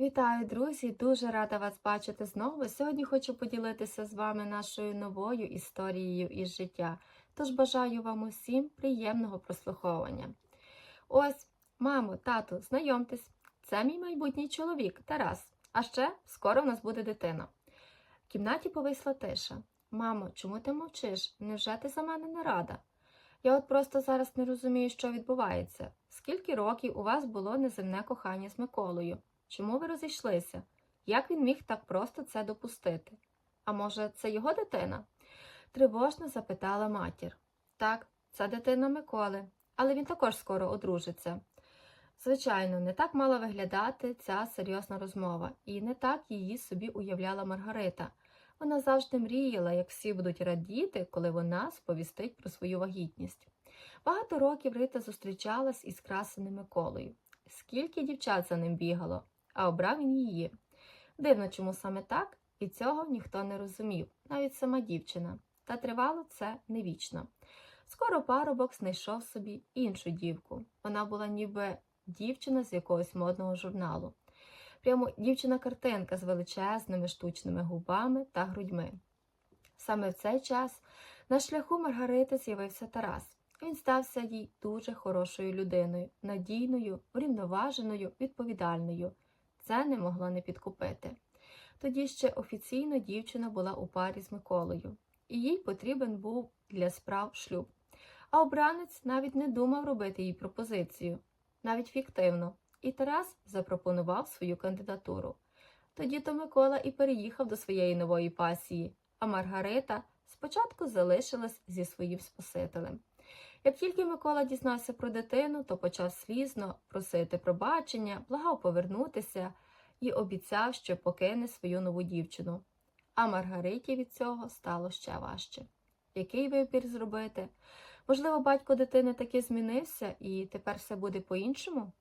Вітаю, друзі! Дуже рада вас бачити знову. Сьогодні хочу поділитися з вами нашою новою історією із життя. Тож бажаю вам усім приємного прослуховування. Ось, мамо, тату, знайомтесь, це мій майбутній чоловік Тарас. А ще скоро в нас буде дитина. В кімнаті повисла тиша. Мамо, чому ти мовчиш? Невже ти за мене не рада? Я от просто зараз не розумію, що відбувається. Скільки років у вас було неземне кохання з Миколою? Чому ви розійшлися? Як він міг так просто це допустити? А може, це його дитина? Тривожно запитала матір. Так, це дитина Миколи, але він також скоро одружиться. Звичайно, не так мала виглядати ця серйозна розмова, і не так її собі уявляла Маргарита. Вона завжди мріяла, як всі будуть радіти, коли вона сповістить про свою вагітність. Багато років Рита зустрічалась із красеним Миколою. Скільки дівчат за ним бігало, а обрав він її. Дивно, чому саме так, і цього ніхто не розумів, навіть сама дівчина. Та тривало це не вічно. Скоро парубок знайшов собі іншу дівку. Вона була ніби дівчина з якогось модного журналу. Прямо дівчина-картинка з величезними штучними губами та грудьми. Саме в цей час на шляху Маргарити з'явився Тарас. Він стався їй дуже хорошою людиною, надійною, врівноваженою, відповідальною. Це не могло не підкупити. Тоді ще офіційно дівчина була у парі з Миколою, і їй потрібен був для справ шлюб. А обранець навіть не думав робити їй пропозицію, навіть фіктивно, і Тарас запропонував свою кандидатуру. Тоді то Микола і переїхав до своєї нової пасії, а Маргарита спочатку залишилась зі своїм спасителем. Як тільки Микола дізнався про дитину, то почав слізно просити пробачення, благав повернутися і обіцяв, що покине свою нову дівчину. А Маргариті від цього стало ще важче. Який вибір зробити? Можливо, батько дитини таки змінився і тепер все буде по-іншому?